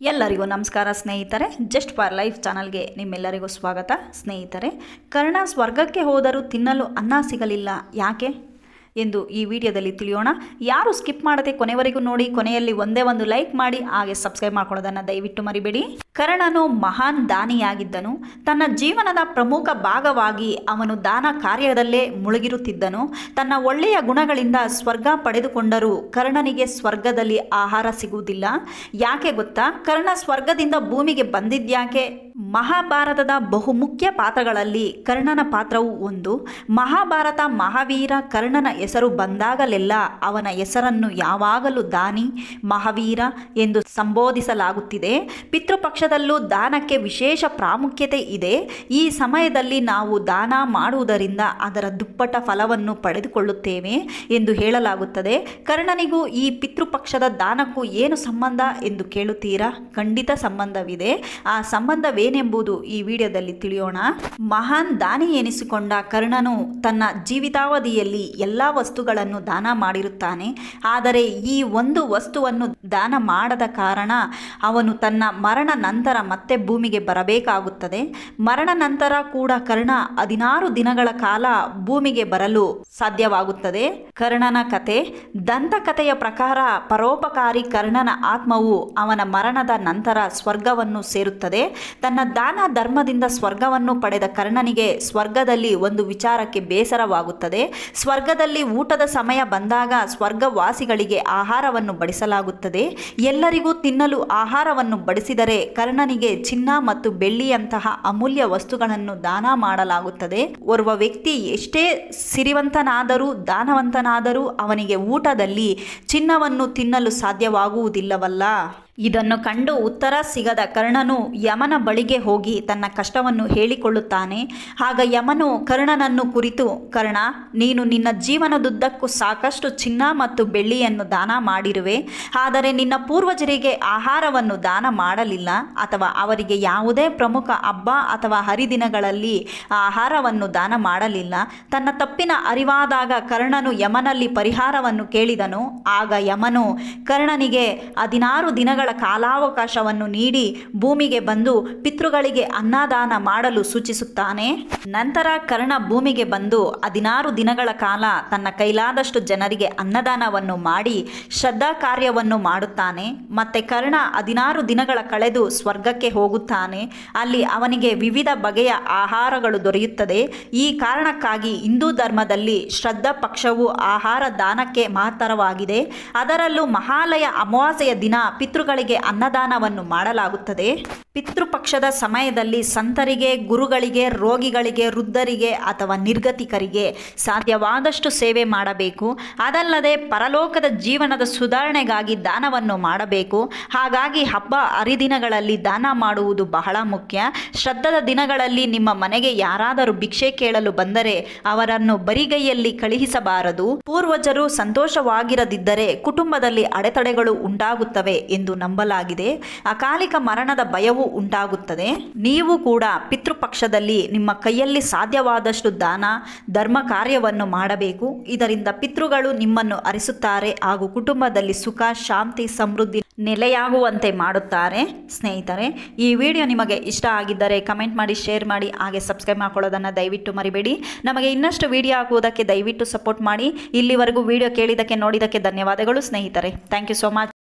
ಎಲ್ಲರಿಗೂ ನಮಸ್ಕಾರ ಸ್ನೇಹಿತರೆ. ಜಸ್ಟ್ ಫಾರ್ ಲೈಫ್ ಚಾನಲ್ಗೆ ನಿಮ್ಮೆಲ್ಲರಿಗೂ ಸ್ವಾಗತ. ಸ್ನೇಹಿತರೆ, ಕರ್ಣ ಸ್ವರ್ಗಕ್ಕೆ ಹೋದರೂ ತಿನ್ನಲು ಅನ್ನ ಸಿಗಲಿಲ್ಲ. ಯಾಕೆ? ಎಂದು ಈ ವಿಡಿಯೋದಲ್ಲಿ ತಿಳಿಯೋಣ. ಯಾರು ಸ್ಕಿಪ್ ಮಾಡದೆ ಕೊನೆವರೆಗೂ ನೋಡಿ, ಕೊನೆಯಲ್ಲಿ ಒಂದೇ ಒಂದು ಲೈಕ್ ಮಾಡಿ, ಹಾಗೆ ಸಬ್ಸ್ಕ್ರೈಬ್ ಮಾಡ್ಕೊಳ್ಳೋದನ್ನು ದಯವಿಟ್ಟು ಮರಿಬೇಡಿ. ಕರ್ಣನು ಮಹಾನ್ ದಾನಿಯಾಗಿದ್ದನು. ತನ್ನ ಜೀವನದ ಪ್ರಮುಖ ಭಾಗವಾಗಿ ಅವನು ದಾನ ಕಾರ್ಯದಲ್ಲೇ ಮುಳುಗಿರುತ್ತಿದ್ದನು. ತನ್ನ ಒಳ್ಳೆಯ ಗುಣಗಳಿಂದ ಸ್ವರ್ಗ ಪಡೆದುಕೊಂಡರೂ ಕರ್ಣನಿಗೆ ಸ್ವರ್ಗದಲ್ಲಿ ಆಹಾರ ಸಿಗುವುದಿಲ್ಲ. ಯಾಕೆ ಗೊತ್ತಾ? ಕರ್ಣ ಸ್ವರ್ಗದಿಂದ ಭೂಮಿಗೆ ಬಂದಿದ್ಯಾಕೆ? ಮಹಾಭಾರತದ ಬಹುಮುಖ್ಯ ಪಾತ್ರಗಳಲ್ಲಿ ಕರ್ಣನ ಪಾತ್ರವು ಒಂದು. ಮಹಾಭಾರತ ಮಹಾವೀರ ಕರ್ಣನ ಹೆಸರು ಬಂದಾಗಲೆಲ್ಲ ಅವನ ಹೆಸರನ್ನು ಯಾವಾಗಲೂ ದಾನಿ, ಮಹಾವೀರ ಎಂದು ಸಂಬೋಧಿಸಲಾಗುತ್ತಿದೆ. ಪಿತೃಪಕ್ಷದಲ್ಲೂ ದಾನಕ್ಕೆ ವಿಶೇಷ ಪ್ರಾಮುಖ್ಯತೆ ಇದೆ. ಈ ಸಮಯದಲ್ಲಿ ನಾವು ದಾನ ಮಾಡುವುದರಿಂದ ಅದರ ದುಪ್ಪಟ ಫಲವನ್ನು ಪಡೆದುಕೊಳ್ಳುತ್ತೇವೆ ಎಂದು ಹೇಳಲಾಗುತ್ತದೆ. ಕರ್ಣನಿಗೂ ಈ ಪಿತೃಪಕ್ಷದ ದಾನಕ್ಕೂ ಏನು ಸಂಬಂಧ ಎಂದು ಕೇಳುತ್ತೀರಾ? ಖಂಡಿತ ಸಂಬಂಧವಿದೆ. ಆ ಸಂಬಂಧವೇನೆಂಬುದು ಈ ವಿಡಿಯೋದಲ್ಲಿ ತಿಳಿಯೋಣ. ಮಹಾನ್ ದಾನಿ ಎನಿಸಿಕೊಂಡ ಕರ್ಣನು ತನ್ನ ಜೀವಿತಾವಧಿಯಲ್ಲಿ ಎಲ್ಲ ವಸ್ತುಗಳನ್ನು ದಾನ ಮಾಡಿರುತ್ತಾನೆ. ಆದರೆ ಈ ಒಂದು ವಸ್ತುವನ್ನು ದಾನ ಮಾಡದ ಕಾರಣ ಅವನು ತನ್ನ ಮರಣ ನಂತರ ಮತ್ತೆ ಭೂಮಿಗೆ ಬರಬೇಕಾಗುತ್ತದೆ. ಮರಣ ನಂತರ ಕೂಡ ಕರ್ಣ ಹದಿನಾರು ದಿನಗಳ ಕಾಲ ಭೂಮಿಗೆ ಬರಲು ಸಾಧ್ಯವಾಗುತ್ತದೆ. ಕರ್ಣನ ಕತೆ, ದಂತಕಥೆಯ ಪ್ರಕಾರ ಪರೋಪಕಾರಿ ಕರ್ಣನ ಆತ್ಮವು ಅವನ ಮರಣದ ನಂತರ ಸ್ವರ್ಗವನ್ನು ಸೇರುತ್ತದೆ. ತನ್ನ ದಾನ ಧರ್ಮದಿಂದ ಸ್ವರ್ಗವನ್ನು ಪಡೆದ ಕರ್ಣನಿಗೆ ಸ್ವರ್ಗದಲ್ಲಿ ಒಂದು ವಿಚಾರಕ್ಕೆ ಬೇಸರವಾಗುತ್ತದೆ. ಸ್ವರ್ಗದಲ್ಲಿ ಊಟದ ಸಮಯ ಬಂದಾಗ ಸ್ವರ್ಗವಾಸಿಗಳಿಗೆ ಆಹಾರವನ್ನು ಬಡಿಸಲಾಗುತ್ತದೆ. ಎಲ್ಲರಿಗೂ ತಿನ್ನಲು ಆಹಾರವನ್ನು ಬಡಿಸಿದರೆ ಕರ್ಣನಿಗೆ ಚಿನ್ನ ಮತ್ತು ಬೆಳ್ಳಿಯಂತಹ ಅಮೂಲ್ಯ ವಸ್ತುಗಳನ್ನು ದಾನ ಮಾಡಲಾಗುತ್ತದೆ. ಓರ್ವ ವ್ಯಕ್ತಿ ಎಷ್ಟೇ ಸಿರಿವಂತನಾದರೂ, ದಾನವಂತನಾದರೂ ಅವನಿಗೆ ಊಟದಲ್ಲಿ ಚಿನ್ನವನ್ನು ತಿನ್ನಲು ಸಾಧ್ಯವಾಗುವುದಿಲ್ಲವಲ್ಲ. ಇದನ್ನು ಕಂಡು ಉತ್ತರ ಸಿಗದ ಕರ್ಣನು ಯಮನ ಬಳಿಗೆ ಹೋಗಿ ತನ್ನ ಕಷ್ಟವನ್ನು ಹೇಳಿಕೊಳ್ಳುತ್ತಾನೆ. ಆಗ ಯಮನು, ಕರ್ಣನನ್ನು ಕುರಿತು, ಕರ್ಣ, ನೀನು ನಿನ್ನ ಜೀವನದುದ್ದಕ್ಕೂ ಸಾಕಷ್ಟು ಚಿನ್ನ ಮತ್ತು ಬೆಳ್ಳಿಯನ್ನು ದಾನ ಮಾಡಿರುವೆ. ಆದರೆ ನಿನ್ನ ಪೂರ್ವಜರಿಗೆ ಆಹಾರವನ್ನು ದಾನ ಮಾಡಲಿಲ್ಲ. ಅಥವಾ ಅವರಿಗೆ ಯಾವುದೇ ಪ್ರಮುಖ ಹಬ್ಬ ಅಥವಾ ಹರಿದಿನಗಳಲ್ಲಿ ಆಹಾರವನ್ನು ದಾನ ಮಾಡಲಿಲ್ಲ. ತನ್ನ ತಪ್ಪಿನ ಅರಿವಾದಾಗ ಕರ್ಣನು ಯಮನಲ್ಲಿ ಪರಿಹಾರವನ್ನು ಕೇಳಿದನು. ಆಗ ಯಮನು, ಕರ್ಣನಿಗೆ ಹದಿನಾರು ದಿನಗಳ ಕಾಲಾವಕಾಶವನ್ನು ನೀಡಿ ಭೂಮಿಗೆ ಬಂದು ಪಿತೃಗಳಿಗೆ ಅನ್ನದಾನ ಮಾಡಲು ಸೂಚಿಸುತ್ತಾನೆ. ನಂತರ ಕರ್ಣ ಭೂಮಿಗೆ ಬಂದು ಹದಿನಾರು ದಿನಗಳ ಕಾಲ ತನ್ನ ಕೈಲಾದಷ್ಟು ಜನರಿಗೆ ಅನ್ನದಾನವನ್ನು ಮಾಡಿ ಶ್ರದ್ಧಾ ಕಾರ್ಯವನ್ನು ಮಾಡುತ್ತಾನೆ. ಮತ್ತೆ ಕರ್ಣ ಹದಿನಾರು ದಿನಗಳ ಕಳೆದು ಸ್ವರ್ಗಕ್ಕೆ ಹೋಗುತ್ತಾನೆ. ಅಲ್ಲಿ ಅವನಿಗೆ ವಿವಿಧ ಬಗೆಯ ಆಹಾರಗಳು ದೊರೆಯುತ್ತದೆ. ಈ ಕಾರಣಕ್ಕಾಗಿ ಹಿಂದೂ ಧರ್ಮದಲ್ಲಿ ಶ್ರದ್ಧಾ ಪಕ್ಷವು ಆಹಾರ ದಾನಕ್ಕೆ ಮಹತ್ತರವಾಗಿದೆ. ಅದರಲ್ಲೂ ಮಹಾಲಯ ಅಮಾವಾಸ್ಯೆಯ ದಿನ ಪಿತೃಗಳಿಗೆ ಅನ್ನದಾನವನ್ನು ಮಾಡಲಾಗುತ್ತದೆ. ಪಿತೃಪಕ್ಷದ ಸಮಯದಲ್ಲಿ ಸಂತರಿಗೆ, ಗುರುಗಳಿಗೆ, ರೋಗಿಗಳಿಗೆ, ವೃದ್ಧರಿಗೆ ಅಥವಾ ನಿರ್ಗತಿಕರಿಗೆ ಸಾಧ್ಯವಾದಷ್ಟು ಸೇವೆ ಮಾಡಬೇಕು. ಅದಲ್ಲದೆ ಪರಲೋಕದ ಜೀವನದ ಸುಧಾರಣೆಗಾಗಿ ದಾನವನ್ನು ಮಾಡಬೇಕು. ಹಾಗಾಗಿ ಹಬ್ಬ ಹರಿದಿನಗಳಲ್ಲಿ ದಾನ ಮಾಡುವುದು ಬಹಳ ಮುಖ್ಯ. ಶ್ರದ್ಧದ ದಿನಗಳಲ್ಲಿ ನಿಮ್ಮ ಮನೆಗೆ ಯಾರಾದರೂ ಭಿಕ್ಷೆ ಕೇಳಲು ಬಂದರೆ ಅವರನ್ನು ಬರಿಗೈಯಲ್ಲಿ ಕಳುಹಿಸಬಾರದು. ಪೂರ್ವಜರು ಸಂತೋಷವಾಗಿರದಿದ್ದರೆ ಕುಟುಂಬದಲ್ಲಿ ಅಡೆತಡೆಗಳು ಉಂಟಾಗುತ್ತವೆ ಎಂದು ನಂಬಲಾಗಿದೆ. ಅಕಾಲಿಕ ಮರಣದ ಭಯವು ಉಂಟಾಗುತ್ತದೆ. ನೀವು ಕೂಡ ಪಿತೃಪಕ್ಷದಲ್ಲಿ ನಿಮ್ಮ ಕೈಯಲ್ಲಿ ಸಾಧ್ಯವಾದಷ್ಟು ದಾನ, ಧರ್ಮ ಕಾರ್ಯವನ್ನು ಮಾಡಬೇಕು. ಇದರಿಂದ ಪಿತೃಗಳು ನಿಮ್ಮನ್ನು ಅರಿಸುತ್ತಾರೆ ಹಾಗೂ ಕುಟುಂಬದಲ್ಲಿ ಸುಖ, ಶಾಂತಿ, ಸಮೃದ್ಧಿ ನೆಲೆಯಾಗುವಂತೆ ಮಾಡುತ್ತಾರೆ. ಸ್ನೇಹಿತರೆ, ಈ ವಿಡಿಯೋ ನಿಮಗೆ ಇಷ್ಟ ಆಗಿದ್ದರೆ ಕಮೆಂಟ್ ಮಾಡಿ, ಶೇರ್ ಮಾಡಿ, ಹಾಗೆ ಸಬ್ಸ್ಕ್ರೈಬ್ ಮಾಡ್ಕೊಳ್ಳೋದನ್ನು ದಯವಿಟ್ಟು ಮರಿಬೇಡಿ. ನಮಗೆ ಇನ್ನಷ್ಟು ವಿಡಿಯೋ ಹಾಕುವುದಕ್ಕೆ ದಯವಿಟ್ಟು ಸಪೋರ್ಟ್ ಮಾಡಿ. ಇಲ್ಲಿವರೆಗೂ ವಿಡಿಯೋ ಕೇಳಿದ್ದಕ್ಕೆ, ನೋಡಿದ್ದಕ್ಕೆ ಧನ್ಯವಾದಗಳು ಸ್ನೇಹಿತರೆ. Thank you so much.